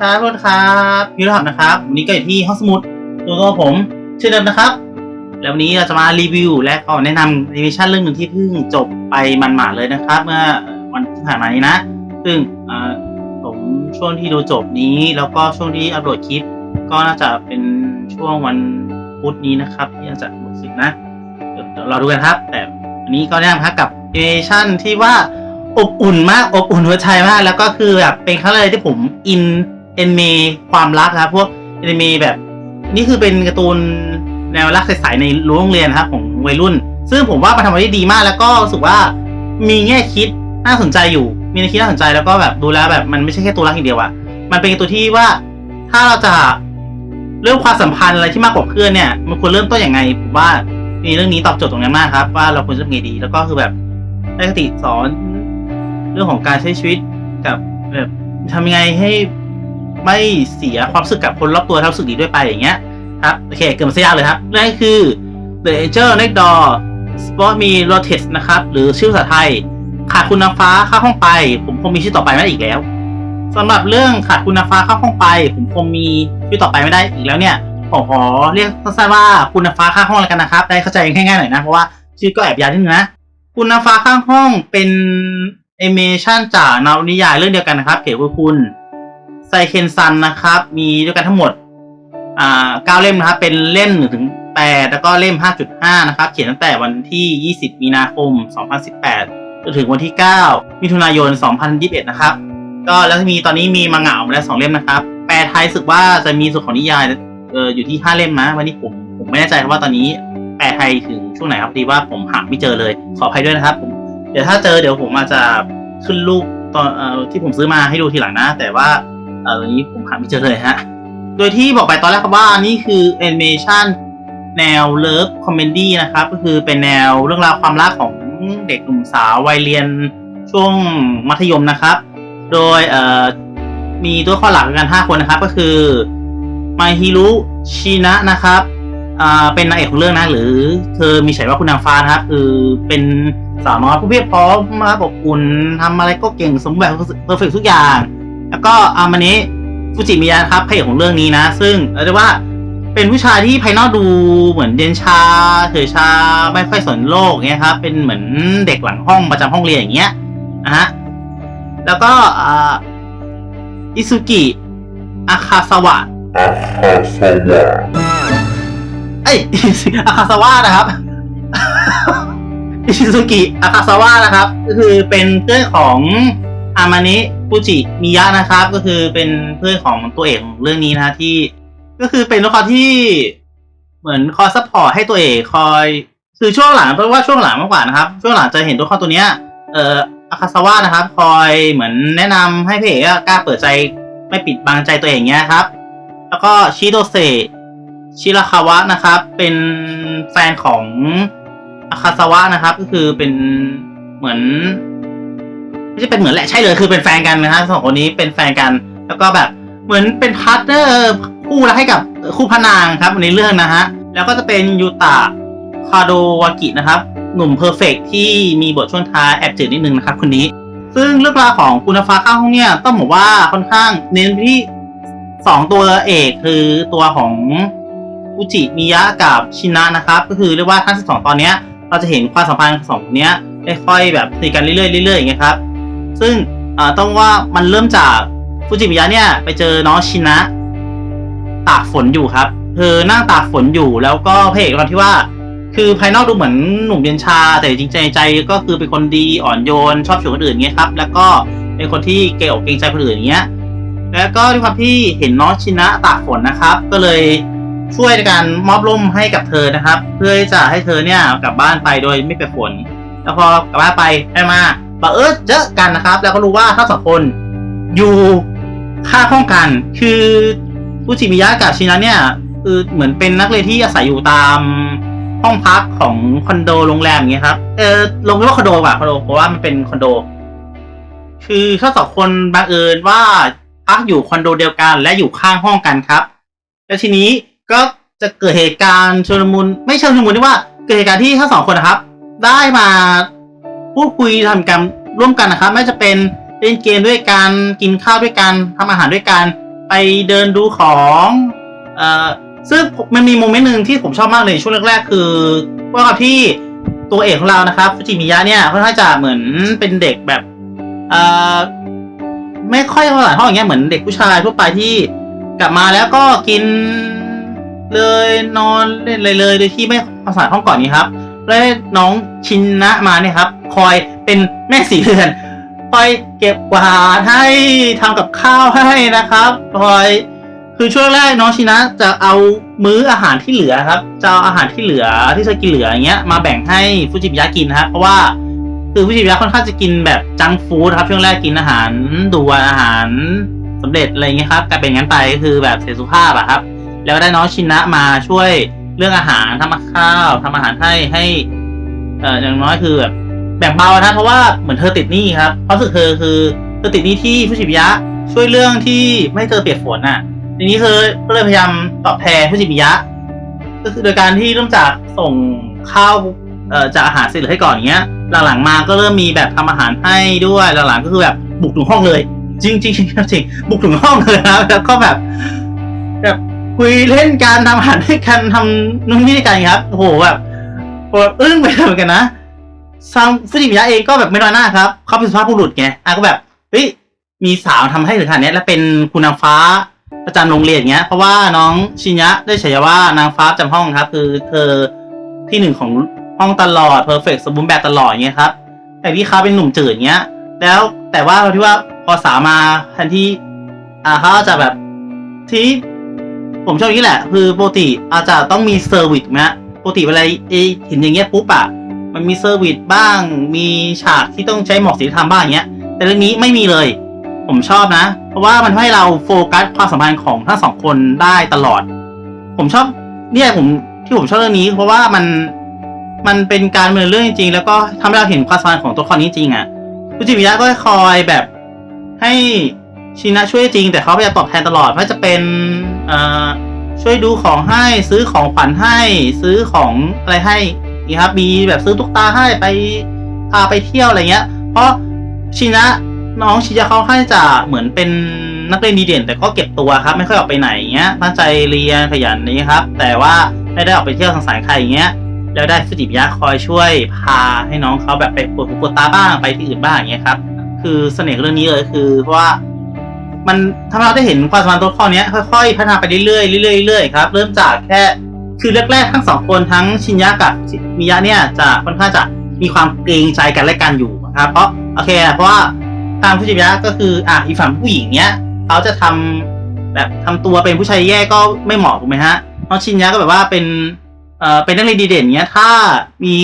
วัสดีครับทุกคนครับพี่รหับนะครับวันนี้ก็อยู่ที่ห้องสมุดตัวตัวผมชื่อเดิมนะครับ แล้ววันนี้เราจะมารีวิว และก็แนะนำแอนิเมชันเรื่องหนึ่งที่เพิ่งจบไปมันหมาเลยนะครับ เมื่อวันที่ผ่านมานี้นะ ซึ่งอ่าผมช่วงที่ดูจบนี้ แล้วก็ช่วงที่อัปโหลดคลิป ก็น่าจะเป็นช่วงวันพุธนี้นะครับที่น่าจะหมดสิทธินะเดี๋ยวเรอดูกันครับ แต่วันนี้ก็แนะนำครับกับแอนิชันที่ว่าอบอุ่นมากอบอุ่นหัวใจมาก แล้วก็คือแบบเป็นครั้งแรกที่ผมอิน อนเมความรักนะครับพวกเอนเมแบบ นี่คือเป็นการ์ตูนแนวรักใสๆในรั้วโรงเรียนครับของวัยรุ่น ซึ่งผมว่ามันทำมาได้ดีมากแล้วก็รู้สึกว่ามีแง่คิดน่าสนใจอยู่ มีแง่คิดน่าสนใจแล้วก็แบบดูแลแบบมันไม่ใช่แค่ตัวรักอย่างเดียวอะมันเป็นตัวที่ว่าถ้าเราจะเรื่องความสัมพันธ์อะไรที่มากกว่าเพื่อนเนี่ย มันควรเริ่มต้นอย่างไงผมว่ามีเรื่องนี้ตอบโจทย์ตรงนั้มากครับ ว่าเราควรจะทำไงดี แล้วก็คือแบบได้คติสอน เรื่องของการใช้ชีวิตกับแบบทำยังไงให้ ไม่เสียความรู้สึกกับคนรอบตัวทำสึกดีด้วยไปอย่างเงี้ยครับโอเคเกิดมาซะยากเลยครับนั่นคือ The Angel Next Door Spot Me Rotate นะครับ หรือชื่อภาษาไทย ขาดคุณนาฟ้าเข้าห้องไป ผมคงมีชื่อต่อไปไม่ได้อีกแล้วสำหรับเรื่องขาดคุณนาฟ้าเข้าห้องไป ผมคงมีชื่อต่อไปไม่ได้อีกแล้วเนี่ยผมขอเรียกสั้นๆว่าคุณนาฟ้าข้างห้องแล้วกันนะครับ ได้เข้าใจง่ายๆหน่อยนะ เพราะว่าชื่อก็แอบยาวนิดนึงนะ คุณนาฟ้าข้างห้องเป็นแอนิเมชันจากนวนิยายเรื่องเดียวกันนะครับ เขียนโดยคุณ ไซเคนซันนะครับ มีด้วยกันทั้งหมดอ่าเก้าเล่มนะครับ เป็นเล่มหนึ่งถึงแปดแล้วก็เล่มห้าจุดห้านะครับ เขียนตั้งแต่วันที่ยี่สิบมีนาคมสองพันสิบแปดจนถึงวันที่เก้ามิถุนายนสองพันยี่สิบเอ็ดนะครับ ก็แล้วมีตอนนี้มีมังงะออกมาแล้วสองเล่มนะครับ แปลไทยสึกว่าจะมีส่วนของนิยายเอออยู่ที่ห้าเล่มนะวันนี้ผมผมไม่แน่ใจครับว่าตอนนี้แปลไทยถึงช่วงไหนครับดีว่าผมหาไม่เจอเลย ขออภัยด้วยนะครับผมเดี๋ยวถ้าเจอเดี๋ยวผมอาจจะขึ้นรูปตอนเอ่อที่ผมซื้อมาให้ดูทีหลังนะ แต่ว่า เออนี้ผมหาไม่เจอเลยฮะ โดยที่บอกไปตอนแรกครับว่านี่คือแอนิเมชันแนวเลิฟคอมเมดี้นะครับ ก็คือเป็นแนวเรื่องราวความรักของเด็กหนุ่มสาววัยเรียนช่วงมัธยมนะครับ โดยเอ่อมีตัวข้อหลักกัน 5 คนนะครับ ก็คือมาฮิรุชินะนะครับอ่าเป็นนางเอกของเรื่องนะหรือเธอมีฉายว่าคุณนางฟ้านะครับคือเป็นสาวน้อยผู้เพียบพร้อมมาอบอุ่นทำอะไรก็เก่งสมบูรณ์แบบเพอร์เฟกทุกอย่าง แล้วก็อามานิฟูจิมิยะนะครับพระเอกของเรื่องนี้นะ ซึ่งเรียกว่าเป็นผู้ชายที่ภายนอกดูเหมือนเย็นชาเฉยชาไม่ค่อยสนโลกเงี้ยครับเป็นเหมือนเด็กหลังห้องประจำห้องเรียนอย่างเงี้ยนะฮะแล้วก็อ่าอิซุกิอาคาสวะ Ahasawa. เอ้ยอาคาสวะนะครับอิซุกิอาคาสวะนะครับ ก็คือเป็นเพื่อนของ อามานิฟูจิมิยะนะครับ ก็คือเป็นเพื่อนของตัวเอกของเรื่องนี้นะ ที่ ก็คือเป็นตัวละครที่เหมือนคอยซัพพอร์ตให้ตัวเอกคอย คือช่วงหลังเพราะว่าช่วงหลังมากกว่านะครับ ช่วงหลังจะเห็นตัวละครตัวเนี้ยเอ่ออาคาสวะนะครับ คอยเหมือนแนะนำให้พระเอกกล้าเปิดใจไม่ปิดบังใจตัวเองเงี้ยครับ แล้วก็ชิโดเซชิราคาวะนะครับ เป็นแฟนของอาคาสวะนะครับ ก็คือเป็นเหมือน ไม่ใช่เป็นเหมือนแหละใช่เลยคือเป็นแฟนกันนะครับสองคนนี้เป็นแฟนกัน แล้วก็แบบเหมือนเป็นพาร์ทเนอร์คู่รักให้กับคู่พระนางครับในเรื่องนะฮะแล้วก็จะเป็นยูตะคาโดวากินะครับ หนุ่มเพอร์เฟกที่มีบทช่วงท้ายแอบจืดนิดนึงนะครับคนนี้ ซึ่งเรื่องราวของคุณฟ้าข้างห้องเนี่ยต้องบอกว่าค่อนข้างเน้นที่สองตัวเอกคือตัวของอุจิมิยะกับชินะนะครับ ก็คือเรียกว่าทั้งสองตอนเนี้ยเราจะเห็นความสัมพันธ์ของสองคนเนี้ยค่อยๆแบบสนิทกันเรื่อยๆเรื่อยๆอย่างเงี้ยครับ ซึ่งต้องว่ามันเริ่มจากฟูจิมิยะเนี่ยไปเจอน้องชินะ ตากฝนอยู่ครับ เธอนั่งตากฝนอยู่แล้วก็พระเอกตอนที่ว่า คือภายนอกดูเหมือนหนุ่มเย็นชา แต่จริงใจใจก็คือเป็นคนดีอ่อนโยน ชอบช่วยคนอื่นเงี้ยครับ แล้วก็เป็นคนที่เกรงอกเกรงใจคนอื่นอย่างเงี้ย แล้วก็ด้วยความที่เห็นน้องชินะตากฝนนะครับ ก็เลยช่วยในการมอบร่มให้กับเธอนะครับ เพื่อจะให้เธอเนี่ยกลับบ้านไปโดยไม่เปียกฝน แล้วพอกลับบ้านไปได้มา บังเอิญเจอกันนะครับ แล้วก็รู้ว่าทั้งสองคนอยู่ข้างห้องกัน คือฟูจิมิยะกับชินะเนี่ยคือเหมือนเป็นนักเรียนที่อาศัยอยู่ตามห้องพักของคอนโดโรงแรมอย่างเงี้ยครับ เออลงเรียกว่าคอนโดกว่าคอนโดเพราะว่ามันเป็นคอนโด คือถ้าสองคนบังเอิญว่าพักอยู่คอนโดเดียวกัน และอยู่ข้างห้องกันครับแล้วทีนี้ก็จะเกิดเหตุการณ์ชุลมุนไม่เชิงชุลมุนที่ว่าเกิดเหตุการณ์ที่ทั้งสองคนนะครับ ได้มา พูดคุยทำกรรมร่วมกันนะครับไม่จะเป็นเล่นเกมด้วยกันกินข้าวด้วยกันทำอาหารด้วยกัน ไปเดินดูของเอ่อซึ่งมันมีโมเมนต์หนึ่งที่ผมชอบมากเลยช่วงแรกๆ คือว่ากับที่ตัวเอกของเรานะครับฟูจิมิยะเนี่ยค่อนข้างจะเหมือนเป็นเด็กแบบเอ่อไม่ค่อยเท่าไหร่เท่าอย่างเงี้ยเหมือนเด็กผู้ชายทั่วไปที่กลับมาแล้วก็กินเลยนอนเล่นเลยเลยโดยที่ไม่ความสะอาดห้องก่อนนี้ครับ และน้องชินนะมาเนี่ยครับ คอยเป็นแม่สีเรือน คอยเก็บกวาดให้ทำกับข้าวให้นะครับ คอยคือช่วงแรกน้องชินะจะเอามื้ออาหารที่เหลือครับจะเอาอาหารที่เหลือที่จะกินเหลืออย่างเงี้ยมาแบ่งให้ฟูจิมิยะกินนะครับเพราะว่าคือฟูจิมิยะค่อนข้างจะกินแบบจังฟู้ดครับช่วงแรกกินอาหารด่วนอาหารสำเร็จอะไรเงี้ยครับกลายเป็นงั้นไปก็คือแบบเสียสุภาพอะครับ แล้วได้น้องชินะมาช่วย เรื่องอาหารทำข้าวทำอาหารให้ให้เอ่ออย่างน้อยคือแบบแบ่งเบานะเพราะว่าเหมือนเธอติดหนี้ครับเพราะสึกเธอคือเธอติดหนี้ที่ผู้ชิบยะช่วยเรื่องที่ไม่เธอเปียกฝนน่ะ ทีนี้เธอก็เลยพยายามตอบแทนผู้ชิบยะ ก็คือโดยการที่เริ่มจากส่งข้าวเอ่อจากอาหารเสร็จให้ก่อนอย่างเงี้ย หลังๆมาก็เริ่มมีแบบทำอาหารให้ด้วยหลังๆก็คือแบบบุกถึงห้องเลย จริงๆจริงๆจริงบุกถึงห้องเลยนะแล้วก็แบบแบบ คุยเล่นการทำอาหารด้วยกันทำนู่นนี่กันครับโอ้โหแบบผมอึ้งไปเลยเหมือนกันนะซังฟูจิมิยะเองก็แบบไม่น้อยหน้าครับเขาเป็นสุภาพบุรุษไงอะก็แบบเฮ้ยมีสาวทำให้ถึงขนาดเนี้ยและเป็นคุณนางฟ้าประจำโรงเรียนอย่างเงี้ย เพราะว่าน้องชินยะได้ฉายาว่านางฟ้าประจำห้องครับ คือเธอที่หนึ่งของห้องตลอดเพอร์เฟกต์สมบูรณ์แบบตลอดเงี้ยครับแต่ที่เขาเป็นหนุ่มจืดเงี้ย แล้วแต่ว่าเราที่ว่าพอสาวมาแทนที่อ่าเขาจะแบบที่ ผมชอบอย่างนี้แหละ คือปกติอาจจะต้องมีเซอร์วิสนะปกติเวลาเอเห็นอย่างเงี้ยปุ๊บอะมันมีเซอร์วิสบ้าง มีฉากที่ต้องใช้หมอกศิลธรรมบ้างอย่างเงี้ย แต่เรื่องนี้ไม่มีเลย ผมชอบนะ เพราะว่ามันให้เราโฟกัสความสัมพันธ์ของทั้งสองคนได้ตลอด ผมชอบเนี่ยผมที่ผมชอบเรื่องนี้ เพราะว่ามันมันเป็นการดำเนินเรื่องจริงๆแล้วก็ทำให้เราเห็นความสัมพันธ์ของตัวละครนี้จริงอะคุณจิมิยะก็คอยแบบให้ ชินะช่วยจริงแต่เขาพยายามตอบแทนตลอดไม่ว่าจะเป็นช่วยดูของให้ซื้อของขวัญให้ ซื้อของอะไรให้นี่ครับมีแบบซื้อตุ๊กตาให้ไปพาไปเที่ยวอะไรเงี้ย เพราะชินะน้องชิจะเขาค่อนข้จะเหมือนเป็นนักเรียนดีเด่น แต่ก็เก็บตัวครับ ไม่ค่อยออกไปไหนเงี้ยตั้งใจเรียนขยันนี้ครับ แต่ว่าไม่ได้ออกไปเที่ยวสังสรรค์ใครอย่างเงี้ยแล้วได้ฟูจิมยะคอยช่วยพาให้น้องเขาแบบไปปวดหูปวดตาบ้างไปที่อื่นบ้างอย่างเงี้ยครับคือเสน่ห์เรื่องนี้เลยคือเพราะว่า มันทำให้เราได้เห็นความสัมพันธ์ตัวละครนี้ค่อยๆ พัฒนาไปเรื่อยๆเรื่อยๆเรื่อยๆครับ เริ่มจากแค่คือแรกๆทั้งสองคนทั้งชินยะกับมิยะเนี่ยจะค่อนข้างจะมีความเกรงใจกันและกันอยู่นะครับเพราะโอเคเพราะว่าทางผู้ชินยะก็คืออะอีฝั่งผู้หญิงเนี้ยเขาจะทำแบบทำตัวเป็นผู้ชายแย่ก็ไม่เหมาะถูกไหมฮะน้องชินยะก็แบบว่าเป็นเอ่อเป็นนักเรียนดีเด่นเนี้ยถ้ามี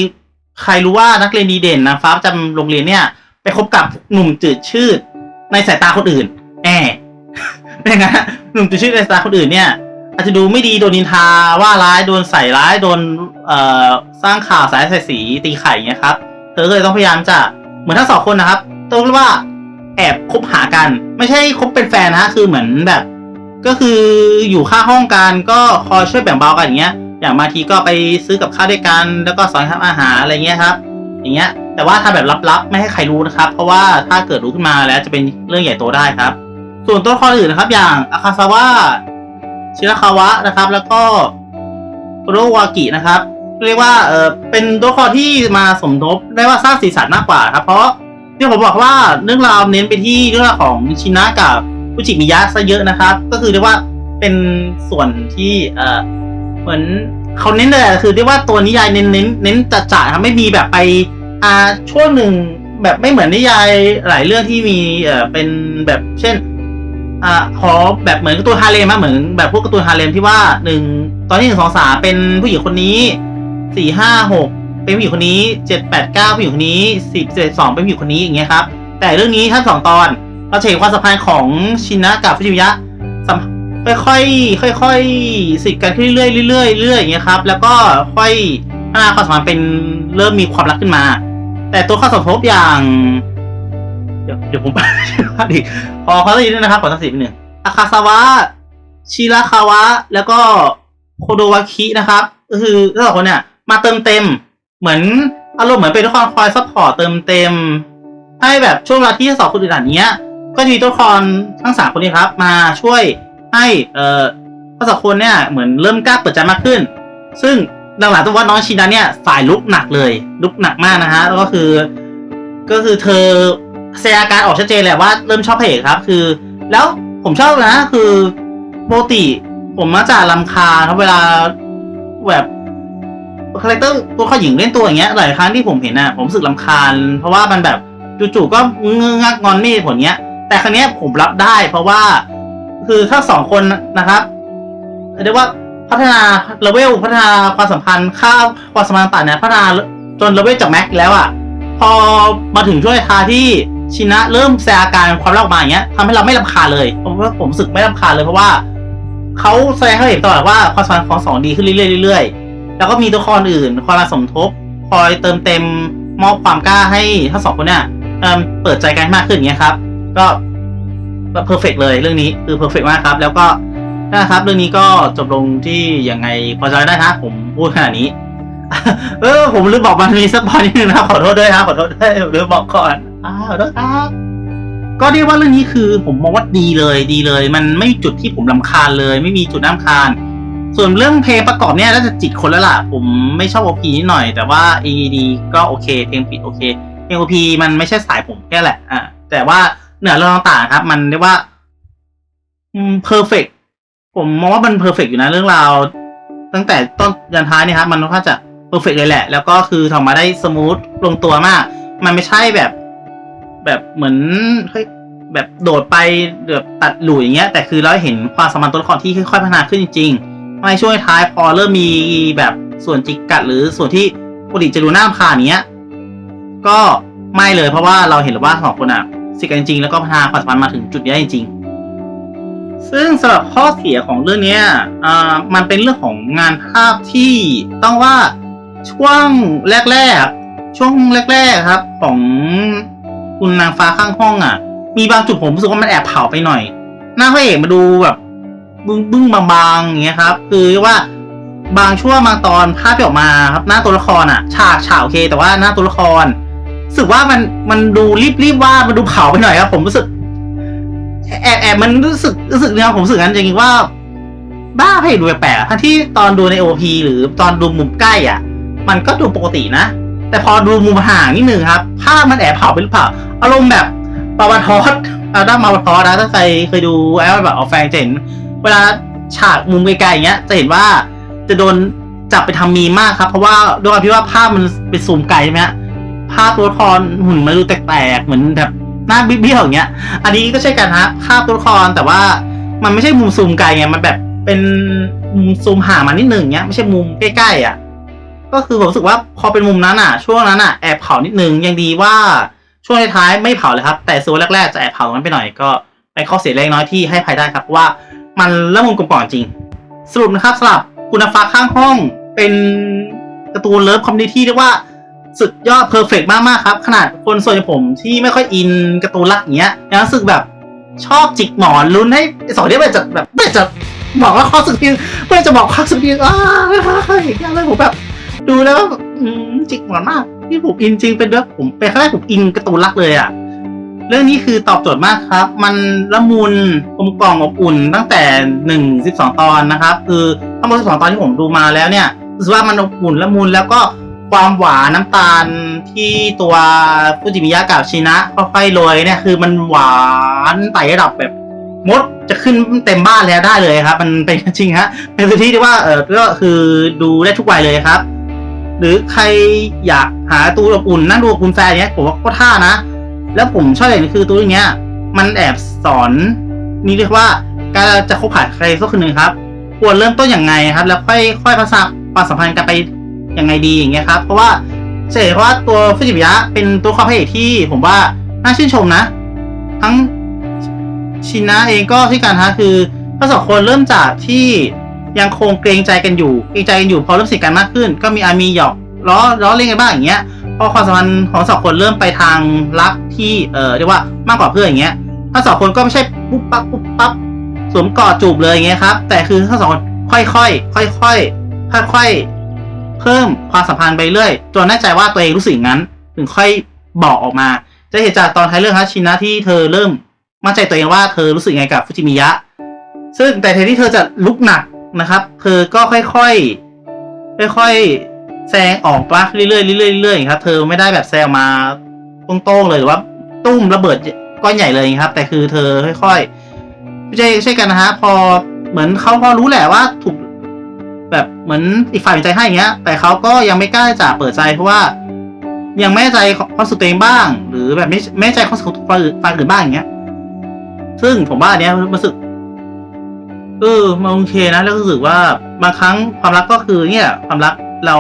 ใครรู้ว่านักเรียนดีเด่นนะฟ้าประจำโรงเรียนเนี่ยไปคบกับหนุ่มจืดชืดในสายตาคนอื่น แอบเป็นไงฮะหนุ่มจืดชืดในสายตาคนอื่นเนี่ยอาจจะดูไม่ดีโดนนินทาว่าร้ายโดนใส่ร้ายโดนเอ่อสร้างข่าวสายใส่สีตีไข่เงี้ยครับ เธอก็เลยต้องพยายามจะเหมือนทั้งสองคนนะครับต้องเรียกว่าแอบคบหากัน ไม่ใช่คบเป็นแฟนนะคือเหมือนแบบ ก็คืออยู่ข้างห้องกันก็คอยช่วยแบ่งเบากันอย่างเงี้ย อย่างบางทีก็ไปซื้อกับข้าวด้วยกัน แล้วก็สอนทำอาหารอะไรเงี้ยครับ อย่างเงี้ย แต่ว่าทำแบบลับๆ ไม่ให้ใครรู้นะครับ เพราะว่าถ้าเกิดรู้ขึ้นมาแล้วจะเป็นเรื่องใหญ่โตได้ครับ ส่วนตัวละครอื่นนะครับ อย่างอาคาซาวะชิราคาวะนะครับ แล้วก็โรวากินะครับ เรียกว่าเออเป็นตัวละครที่มาสมทบได้ว่าสร้างสีสันมากกว่าครับ เพราะที่ผมบอกว่าเรื่องราวเน้นไปที่เรื่องราวของชินะกับฟุจิมิยะซะเยอะนะครับ ก็คือเรียกว่าเป็นส่วนที่เออเหมือนเขาเน้นเลยคือเรียกว่าตัวนิยายเน้นเน้นเน้นจัดจ่าครับไม่มีแบบไปอ่าช่วงหนึ่งแบบไม่เหมือนนิยายหลายเรื่องที่มีเออเป็นแบบเช่น อ่าขอแบบเหมือนการ์ตูนฮาเลมอะเหมือนแบบพวกการ์ตูนฮาเลมที่ว่าหนึ่งตอนที่หนึ่งสองสามเป็นผู้หญิงคนนี้สี่ห้าหกเป็นผู้หญิงคนนี้เจ็ดแปดเก้าผู้หญิงคนนี้สิบเจ็ดสองเป็นผู้หญิงคนนี้อย่างเงี้ยครับ แต่เรื่องนี้ท่านสองตอนเราจะเห็นความสัมพันธ์ของชินะกับฟุจิมิยะสัมค่อยๆค่อยๆสิทธิ์กันขึ้นเรื่อยๆเรื่อยๆเรื่อยๆอย่างเงี้ยครับ แล้วก็ค่อยพัฒนาความสัมพันธ์เป็นเริ่มมีความรักขึ้นมา แต่ตัวข้อสมทบอย่าง เดี๋ยวเดี๋ยวผมพลาดอีกขอขอสักทีนึงนะครับขอสักทีนึงอาคาซาวะชิราคาวะ แล้วก็โคโดวาคินะครับ ก็คือทั้งสองคนเนี่ย มาเติมเต็ม เหมือนอารมณ์เหมือนเป็นตัวละครคอยซัพพอร์ตเติมเต็ม ให้แบบช่วงเวลาที่สองคนอื่นอย่างเงี้ย ก็จะมีตัวละครทั้งสามคนนี้ครับ มาช่วยให้เอ่อทั้งสองคนเนี่ยเหมือนเริ่มกล้าเปิดใจมากขึ้น ซึ่งหลังๆต้องว่าน้องชินาเนี่ยฝ่ายลุกหนักเลย ลุกหนักมากนะฮะแล้วก็คือ ก็คือเธอ แสดงอาการออกชัดเจนแหละว่าเริ่มชอบพระเอกครับ คือ แล้วผมชอบนะคือปกติผมมักจะลำคาครับเวลาแบบคาแรคเตอร์ตัวเขาหญิงเล่นตัวอย่างเงี้ยหลายครั้งที่ผมเห็นน่ะผมรู้สึกลำคาญ เพราะว่ามันแบบจู่ๆก็งึงักงอนไม่ผลเงี้ย แต่ครั้งเนี้ยผมรับได้ เพราะว่าคือถ้าสองคนนะครับเรียกว่าพัฒนาเลเวลพัฒนาความสัมพันธ์ค่าความสัมพันธ์ต่างเนี่ยพัฒนาจนเลเวลจากแม็กแล้วอะพอมาถึงช่วงท้ายที่ ชินะเริ่มแสดงอาการความรักออกมาอย่างเงี้ยทำให้เราไม่รำคาญเลยผมว่าผมรู้สึกไม่รำคาญเลยเพราะว่าเขาแสดงให้เห็นตลอดว่าความสัมพันธ์ของสองดีขึ้นเรื่อยๆเรื่อยๆแล้วก็มีตัวละครอื่นคอยมาสมทบ คอยเติมเต็มมอบความกล้าให้ทั้งสองคนเนี่ยเเปิดใจกันมากขึ้นอย่างเงี้ยครับก็ก็เพอร์เฟกเลยเรื่องนี้คือเพอร์เฟกมากครับ แล้วก็นะครับเรื่องนี้ก็จบลงที่ยังไงพอใจได้นะผมพูดขนาดนี้ เออ ผมลืมบอกมันมีสปอยนิดนึงนะขอโทษด้วยครับขอโทษด้วยลืมบอกก่อน อ้าวขอครับ ก็เรียกว่าเรื่องนี้คือ ผมมองว่าดีเลยดีเลย มันไม่มีจุดที่ผมลำคาญเลย ไม่มีจุดน้ำคาญ ส่วนเรื่องเพลงประกอบเนี่ยน่าจะจิตคนแล้วล่ะ ผมไม่ชอบโอพีนิดหน่อย แต่ว่า AED ก็โอเคเพลงปิดโอเคเพลงโอพีมันไม่ใช่สายผมแค่แหละอะแต่ว่าเหนือเรื่องต่างๆครับ มันเรียกว่าเพอร์เฟกผมมองว่ามันเพอร์เฟกอยู่นะเรื่องราว ตั้งแต่ต้นยันท้ายเนี่ยครับ มันค่อนข้างจะเพอร์เฟกเลยแหละ แล้วก็คือทำมาได้สมูทลงตัวมาก มันไม่ใช่แบบ แบบเหมือนเฮ้ยแบบโดดไปแบบตัดหลุยอย่างเงี้ย แต่คือเราเห็นความสมพันธ์ตัวละครที่ค่อยๆพัฒนาขึ้นจริงๆในช่วงท้ายพอเริ่มมีแบบส่วนจิกกัด หรือส่วนที่ปกติจะดูน่ารำคาญอย่างเนี้ย ก็ไม่เลยเพราะว่าเราเห็นแล้วว่าสองคนอะสิกันจริง แล้วก็พัฒนาความสัมพันธ์มาถึงจุดนี้จริง ๆ ซึ่งสำหรับข้อเสียของเรื่องนี้อ่ามันเป็นเรื่องของงานภาพที่ต้องว่าช่วงแรกๆช่วงแรก ๆครับของ คุณนางฟ้าข้างห้องอะ มีบางจุดผมรู้สึกว่ามันแอบเผาไปหน่อย หน้าพระเอกมาดูแบบบึ้งบึ้งบางๆอย่างเงี้ยครับ คือว่าบางช่วงบางตอนภาพที่ออกมาครับ หน้าตัวละครอะ ฉากฉากโอเค แต่ว่าหน้าตัวละครรู้สึกว่ามันมันดูรีบรีบๆวามันดูเผาไปหน่อยครับ ผมรู้สึกแอบแอบมันรู้สึกรู้สึกเนี่ยผมรู้สึกงั้นจริงๆว่า บ้าให้ดูแปลกๆทั้งที่ตอนดูในโอพีหรือตอนดูมุมใกล้อะ มันก็ดูปกตินะ แต่พอดูมุมห่างนิดนึงครับ ภาพมันแอบเผาไปหรือเปล่า อารมณ์แบบปาวทอสอาด้ามาทอสนะถ้าใครเคยดูแอลแบบเอาแฟนจะเห็น เวลาฉากมุมไกลๆอย่างเงี้ย จะเห็นว่าจะโดนจับไปทำมีมากครับ เพราะว่าด้วยความที่ว่าภาพมันเป็นซูมไกลใช่ไหมฮะภาพตัวละครหุ่นมันดูแตกๆเหมือนแบบหน้าเบี้ยวๆอย่างเงี้ย อันนี้ก็ใช่กันฮะภาพตัวละครแต่ว่ามันไม่ใช่มุมซูมไกลไงมันแบบเป็นมุมซูมห่างมานิดหนึ่งเงี้ยไม่ใช่มุมใกล้ๆอะก็คือผมรู้สึกว่าพอเป็นมุมนั้นอะ ช่วงนั้นอะแอบเผานิดนึงยังดีว่า ช่วงท้ายไม่เผาเลยครับ แต่ส่วนแรกๆจะแอบเผามันไปหน่อยก็เป็นข้อเสียเล็กน้อยที่ให้ภัยได้ครับว่ามันละมุนกลมกล่อมจริง สรุปนะครับสำหรับคุณฟ้าข้างห้องเป็นการ์ตูนเลิฟคอมดี้ที่เรียกว่าสุดยอดเพอร์เฟกมากๆครับ ขนาดคนส่วนอย่ผมที่ไม่ค่อยอินการ์ตูนรักอย่างเงี้ยยังรู้สึกแบบชอบจิกหมอนลุ้นให้สองเนี้ยมันจะแบบไม่จะบอกว่าข้อสุดทีไม่จะบอกข้อสุดทีอ้าอย่างเงี้ยเลยผมแบบ ดูแล้วจิกหมอนมาก ที่ผมอินจริงเป็นเรื่องผมเป็นครั้งแรกผมอินการ์ตูนรักเลยอะเรื่องนี้คือตอบโจทย์มากครับ มันละมุนกลมกล่อมอบอุ่นตั้งแต่หนึ่งสิบสองตอนนะครับ คือทั้งหมดสิบสองตอนที่ผมดูมาแล้วเนี่ยรู้สึกว่ามันอบอุ่นละมุนแล้วก็ความหวานน้ำตาลที่ตัวฟูจิมิยะกับชินะค่อยๆโรยเนี่ยคือมันหวานไต่ระดับแบบมดจะขึ้นเต็มบ้านแล้วได้เลยครับ มันเป็นจริงฮะเป็นพื้นที่ที่ว่าเออก็คือดูได้ทุกวัยเลยครับ หรือใครอยากหาตัวอบอุ่นนั่งดูกับคุณแฟนเนี้ยผมว่าก็ท่านะ แล้วผมชอบอย่างนึงคือตัวเนี้ย มันแอบสอนนี่เรียกว่าการจะคบหาใครสักคนหนึ่งครับ ควรเริ่มต้นอย่างไงครับ แล้วค่อยค่อยพัฒนาความสัมพันธ์กันไปยังไงดีอย่างเงี้ยครับ เพราะว่าเฉยเพราะว่าตัวฟูจิมิยะเป็นตัวควาพระเอกที่ผมว่าน่าชื่นชมนะ ทั้งชินะเองก็ที่การฮะคือทั้งสองคนเริ่มจากที่ ยังคงเกรงใจกันอยู่เกรงใจกันอยู่พอเริ่มสนิทกันมากขึ้น ก็มีอามีหยอกล้อล้อเล่นกันบ้างอย่างเงี้ยพอความสัมพันธ์ของสองคนเริ่มไปทางรักที่เออเรียกว่ามากกว่าเพื่อนอย่างเงี้ยทั้งสองคนก็ไม่ใช่ปุ๊บปั๊บปุ๊บปั๊บสวมกอดจูบเลยอย่างเงี้ยครับแต่คือทั้งสองคนค่อยๆค่อยๆค่อยๆเพิ่มความสัมพันธ์ไปเรื่อยจนแน่ใจว่าตัวเองรู้สึกงั้น ถึงค่อยบอกออกมา จะเห็นจากตอนท้ายเรื่องฮะชินะที่เธอเริ่มมั่นใจตัวเองว่าเธอรู้สึกไงกับฟูจิมิยะ ซึ่งแต่แทนที่เธอจะลุกหนัก นะครับเธอก็ค่อยๆค่อยๆแซงออกปลักเรื่อยๆเรื่อยๆเรื่อยๆครับ เธอไม่ได้แบบแซงมาตรงๆเลยหรือว่าตุ้มระเบิดก้อนใหญ่เลยครับ แต่คือเธอค่อยๆไม่ใช่ใช่กันนะฮะพอเหมือนเขาพอรู้แหละว่าถูกแบบเหมือนอีกฝ่ายมีใจให้อย่างเงี้ย แต่เขาก็ยังไม่กล้าจะเปิดใจเพราะว่า ยังไม่แน่ใจความสึกตัวเองบ้าง หรือแบบไม่ไม่แน่ใจความสึกฝ่ายอื่นฝ่ายอื่นบ้างอย่างเงี้ย ซึ่งผมว่าอันเนี้ยรู้สึก เออมันโอเคนะแล้วรู้สึกว่าบางครั้งความรักก็คือเนี่ย ความรักเรา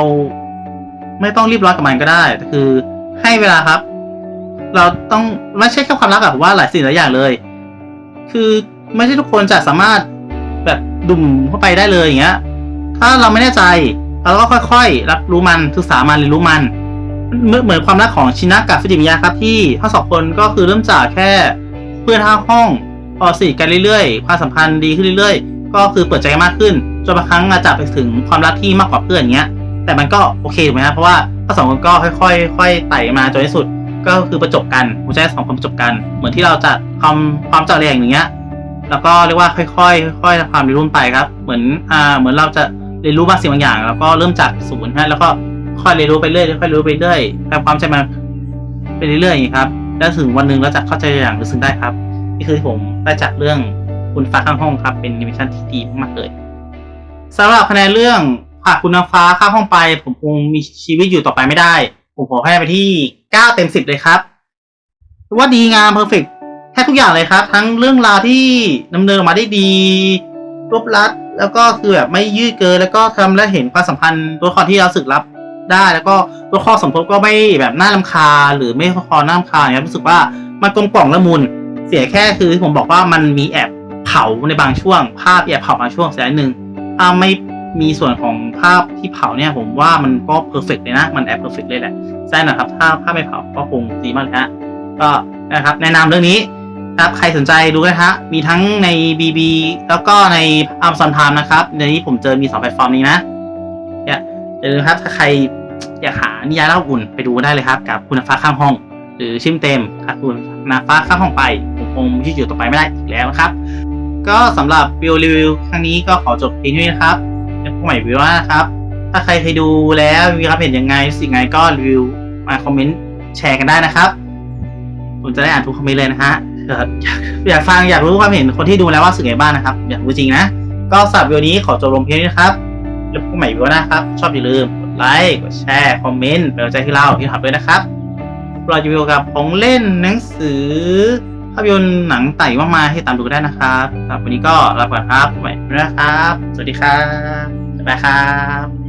ไม่ต้องรีบร้อนกับมันก็ได้แต่คือให้เวลาครับ เราต้องไม่ใช่แค่ความรักอะผมว่าหลายสิ่งหลายอย่างเลย คือไม่ใช่ทุกคนจะสามารถแบบดุ่มเข้าไปได้เลยอย่างเงี้ย ถ้าเราไม่แน่ใจ เราก็ค่อยๆ รับรู้มันศึกษามันเรียนรู้มันเหมือนความรักของชินะกับฟิจิมิยะครับที่ทั้งสองคนก็คือเริ่มจากแค่เพื่อนข้าห้อง พอสนิทกันเรื่อยๆความสัมพันธ์ดีขึ้นเรื่อยๆ ก็คือเปิดใจมากขึ้นจนบางครั้งอาจจะไปถึงความรักที่มากกว่าเพื่อนอย่างเงี้ย แต่มันก็โอเคถูกไหมครับเพราะว่าทั้งสองคนก็ค่อยๆค่อยๆไต่มาจนที่สุดก็คือประจบกันหัวใจสองคนประจบกัน เหมือนที่เราจะความความเจาะเรียงอย่างเงี้ยแล้วก็เรียกว่าค่อยๆค่อยๆความเรียนรู้ไปครับ เหมือนอ่าเหมือนเราจะเรียนรู้บางสิ่งบางอย่าง แล้วก็เริ่มจากศูนย์นะแล้วก็ค่อยเรียนรู้ไปเรื่อยค่อยเรียนรู้ไปเรื่อยทำความใจมันไปเรื่อยๆอย่างนี้ครับ แล้วถึงวันหนึ่งเราจะเข้าใจอย่างรู้สึกได้ครับ นี่คือที่ผมได้จากเรื่องคุณฟ้าข้างห้องครับ เป็นนิเมชันที่ดีมากๆเลยสำหรับคะแนนเรื่องหากคุณฟ้าข้างห้องไป ผมคงมีชีวิตอยู่ต่อไปไม่ได้ ผมขอให้ไปที่เก้าเต็มสิบเลยครับว่าดีงามเพอร์เฟกแทบทุกอย่างเลยครับ ทั้งเรื่องราวที่ดำเนินออกมาได้ดีรวบรัด แล้วก็คือแบบไม่ยืดเกินแล้วก็ทำและเห็นความสัมพันธ์ตัวละครที่เราสึกรับได้ แล้วก็ตัวละครสมทบก็ไม่แบบน่าลำคาหรือไม่ตัวละครน่ารำคาญเนี่ยรู้สึกว่ามันกลมกล่อมละมุน เสียแค่คือผมบอกว่ามันมีแอบเผาในบางช่วง ภาพแอบเผาบางช่วงเสียหนึ่งถ้าไม่มีส่วนของภาพที่เผาเนี่ย ผมว่ามันก็เพอร์เฟกเลยนะ มันแอบเพอร์เฟกเลยแหละใช่นะครับ ถ้าภาพไม่เผาก็คงดีมากเลยฮะก็นะครับ แนะนำเรื่องนี้ครับใครสนใจดูนะฮะมีทั้งใน BB แล้วก็ใน Amazon Prime นะครับในนี้ผมเจอมีสองแพลตฟอร์มนี้นะเนี่ยอย่าลืมครับถ้าใครอยากหานิยายเล่าอุ่นไปดูได้เลยครับ กับคุณฟ้าข้างห้อง หรือชิมเต็มค่ะคุณนาฟ้าข้ามห้องไป คงยืดอยู่ต่อไปไม่ได้อีกแล้วนะครับ ก็สำหรับวิวรีวิวครั้งนี้ก็ขอจบเพียงเท่านี้นะครับแล้วพบใหม่วิวหน้านะครับ ถ้าใครเคยดูแล้วมีความเห็นยังไงสิ่งไงก็รีวิวมาคอมเมนต์แชร์กันได้นะครับผมจะได้อ่านทุกคอมเมนต์เลยนะฮะอยากฟังอยากรู้ความเห็นคนที่ดูแล้วว่าสึกไงบ้างนะครับ อยากรู้จริงนะ ก็สำหรับวิวนี้ขอจบลงเพียงเท่านี้นะครับแล้วพบใหม่วิวหน้าครับ ชอบอย่าลืมกดไลค์กดแชร์ คอมเมนต์เป็นกำลังใจให้เราที่ทำด้วยนะครับเราจะมีเกี่ยวกับของเล่นหนังสือ ภาพยนตร์หนังไต่มากมายให้ตามดูได้นะครับครับวันนี้ก็ลาไปครับไว้นะครับ สวัสดีครับบ๊ายบายครับ